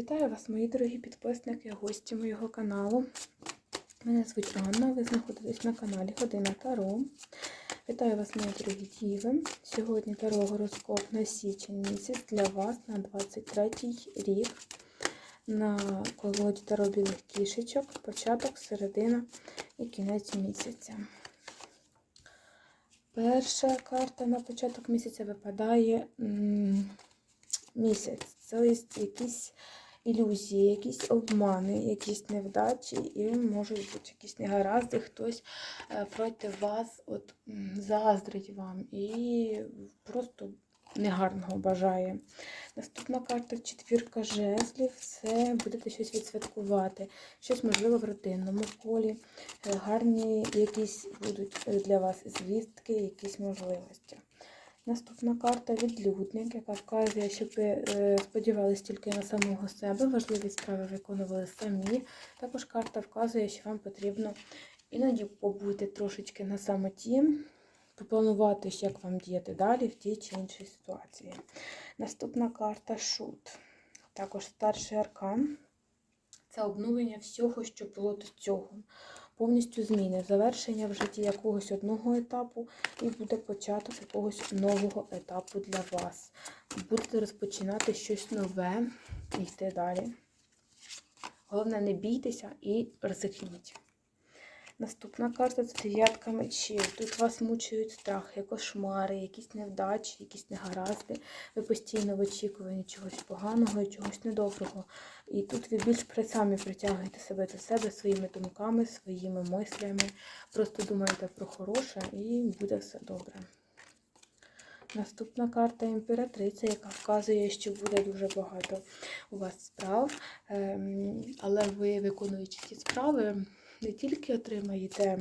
Вітаю вас, мої дорогі підписники, гості моєго каналу. Мене звуть Анна, ви знаходитесь на каналі Година Таро. Вітаю вас, мої дорогі діви. Сьогодні Таро гороскоп на січень місяць для вас на 23 рік. На колоді Таро білих кішечок, початок, середина і кінець місяця. Перша карта на початок місяця випадає місяць. Це якісь ілюзії, якісь обмани, якісь невдачі, і можуть бути якісь негаразди, хтось е, проти вас от, заздрить вам і просто негарного бажає. Наступна карта четвірка жезлів. Це будете щось відсвяткувати, щось можливо в родинному колі. Е, Гарні якісь будуть для вас звістки, якісь можливості. Наступна карта відлюдник, яка вказує, щоб ви е, сподівались тільки на самого себе, важливі справи виконували самі. Також карта вказує, що вам потрібно іноді побути трошечки на самоті, попланувати, як вам діяти далі в тій чи іншій ситуації. Наступна карта шут. Також старший аркан. Це обнулення всього, що було до цього. Повністю зміни, завершення в житті якогось одного етапу, і буде початок якогось нового етапу для вас. Будете розпочинати щось нове і йти далі. Головне, не бійтеся і ризикніть. Наступна карта це дев'ятка мечів. Тут вас мучують страхи, кошмари, якісь невдачі, якісь негаразди. Ви постійно в очікуванні чогось поганого і чогось недоброго. І тут ви більш при- самі притягуєте себе до себе своїми думками, своїми мислями. Просто думаєте про хороше і буде все добре. Наступна карта імператриця, яка вказує, що буде дуже багато у вас справ, ем, але ви, виконуючи ці справи, не тільки отримаєте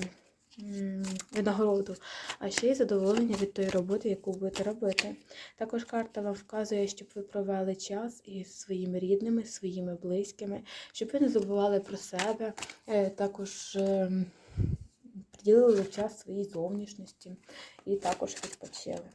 винагороду, а ще й задоволення від тої роботи, яку будете робити. Також карта вам вказує, щоб ви провели час із своїми рідними, своїми близькими, щоб ви не забували про себе, е, також ем, приділили час своїй зовнішності і також відпочили.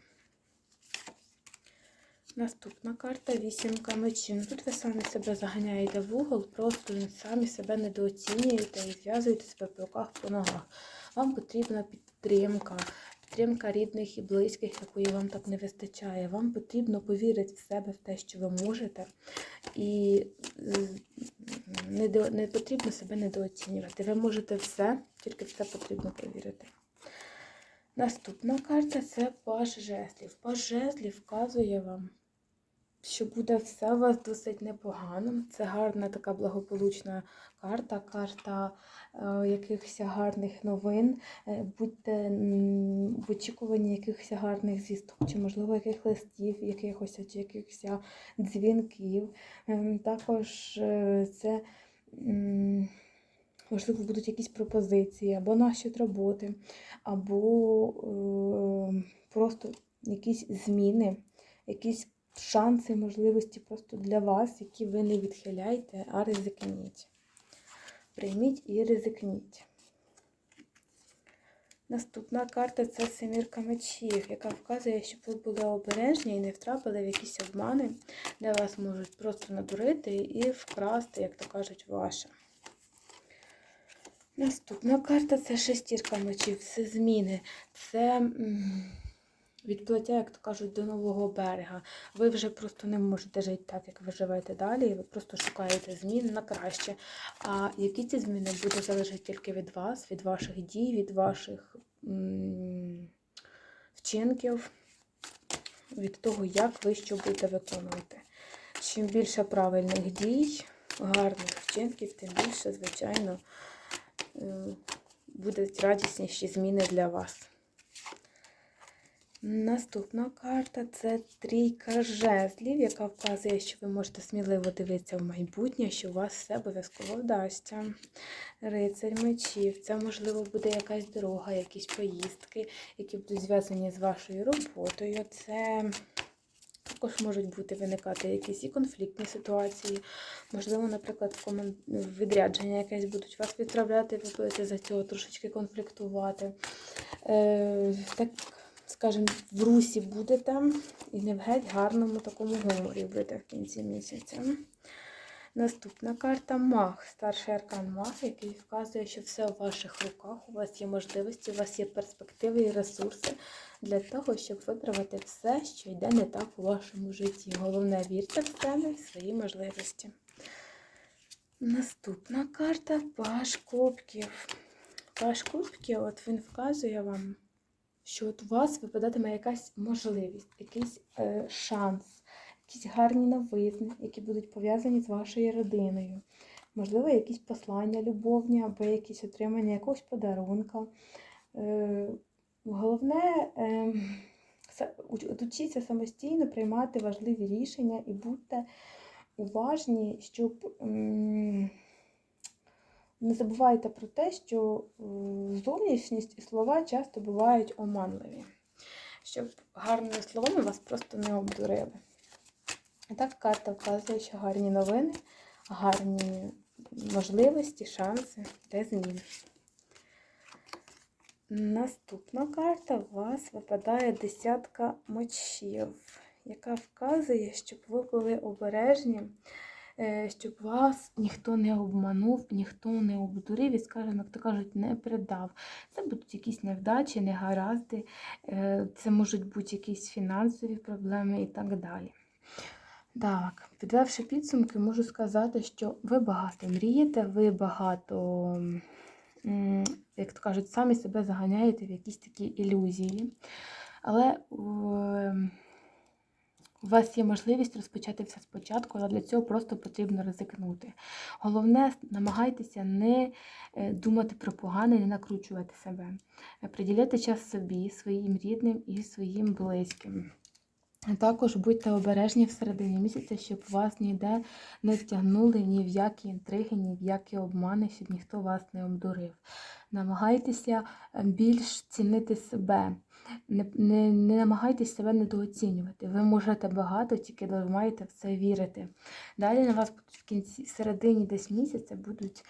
Наступна карта вісімка мечів. Ну, Тут ви самі себе заганяєте в угол, просто самі себе недооцінюєте і зв'язуєте себе по руках, по ногах. Вам потрібна підтримка, підтримка рідних і близьких, якої вам так не вистачає. Вам потрібно повірити в себе, в те, що ви можете. І не, до- не потрібно себе недооцінювати. Ви можете все, тільки в це потрібно повірити. Наступна карта це паж жезлів. Паж жезлів вказує вам, що буде все у вас досить непогано. Це гарна така благополучна карта, карта е, якихось гарних новин. Е, Будьте в очікуванні якихось гарних звісток, чи, можливо, яких листів, якихось чи якихось дзвінків. Ем, Також е, це. м, Можливо, будуть якісь пропозиції або насчет роботи, або е, просто якісь зміни, якісь шанси, можливості просто для вас, які ви не відхиляйте, а ризикніть. Прийміть і ризикніть. Наступна карта це семірка мечів, яка вказує, щоб ви були обережні і не втрапили в якісь обмани, де вас можуть просто надурити і вкрасти, як то кажуть, ваше. Наступна карта це шестірка мечів, це зміни, це відплаття, як то кажуть, до нового берега. Ви вже просто не можете жити так, як ви живете далі, ви просто шукаєте змін на краще. А які ці зміни буде залежати тільки від вас, від ваших дій, від ваших вчинків, від того, як ви що будете виконувати. Чим більше правильних дій, гарних вчинків, тим більше, звичайно, е, будуть радісніші зміни для вас. Наступна карта це трійка жезлів, яка вказує, що ви можете сміливо дивитися в майбутнє, що у вас все обов'язково вдасться. Рицарь мечів. Це, можливо, буде якась дорога, якісь поїздки, які будуть зв'язані з вашою роботою. Це також можуть бути виникати якісь і конфліктні ситуації. Можливо, наприклад, відрядження якесь будуть вас відправляти, ви будете за цього трошечки конфліктувати. Е, так, скажімо, в русі будете і не в геть гарному такому гуморі будете в кінці місяця. Наступна карта Маг, старший аркан Маг, який вказує, що все у ваших руках, у вас є можливості, у вас є перспективи і ресурси для того, щоб виправити все, що йде не так у вашому житті. Головне, вірте в себе і свої можливості. Наступна карта Паш Кубків. Паш Кубків, от він вказує вам, що от у вас випадатиме якась можливість, якийсь е, шанс, якісь гарні новини, які будуть пов'язані з вашою родиною. Можливо, якісь послання любовні або якісь отримання якогось подарунка. Е, головне, е, учіться самостійно приймати важливі рішення і будьте уважні, щоб м, не забувайте про те, що зовнішність і слова часто бувають оманливі, щоб гарними словами вас просто не обдурили. І так карта вказує, що гарні новини, гарні можливості, шанси для змін. Наступна карта у вас випадає десятка мечів, яка вказує, щоб ви були обережні, щоб вас ніхто не обманув, ніхто не обдурив і, скажімо, як то кажуть, не придав. Це будуть якісь невдачі, негаразди, е, це можуть бути якісь фінансові проблеми і так далі. Так, підвівши підсумки, можу сказати, що ви багато мрієте, ви багато, як то кажуть, самі себе заганяєте в якісь такі ілюзії. Але е, у вас є можливість розпочати все спочатку, але для цього просто потрібно ризикнути. Головне, намагайтеся не е, думати про погане, не накручувати себе. Е, Приділяйте час собі, своїм рідним і своїм близьким. Також будьте обережні в середині місяця, щоб вас ніде не стягнули ні в які інтриги, ні в які обмани, щоб ніхто вас не обдурив. Намагайтеся е, більш цінити себе. Не, не, не намагайтесь себе недооцінювати. Ви можете багато, тільки ви маєте в це вірити. Далі на вас в кінці, середині десь місяця будуть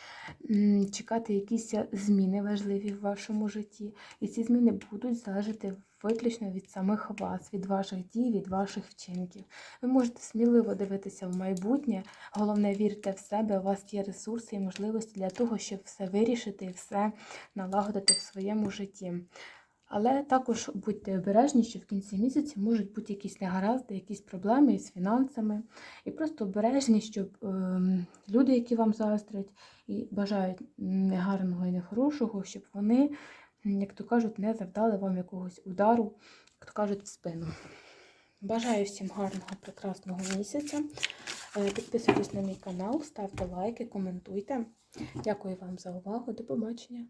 м, чекати якісь зміни важливі в вашому житті. І ці зміни будуть залежати виключно від самих вас, від ваших дій, від ваших вчинків. Ви можете сміливо дивитися в майбутнє. Головне, вірте в себе, у вас є ресурси і можливості для того, щоб все вирішити і все налагодити в своєму житті. Але також будьте обережні, що в кінці місяця можуть бути якісь негаразди, якісь проблеми із фінансами. І просто обережні, щоб ем, люди, які вам заздрять і бажають не гарного і не хорошого, щоб вони, як то кажуть, не завдали вам якогось удару, як то кажуть, в спину. Бажаю всім гарного, прекрасного місяця. Е, Підписуйтесь на мій канал, ставте лайки, коментуйте. Дякую вам за увагу. До побачення!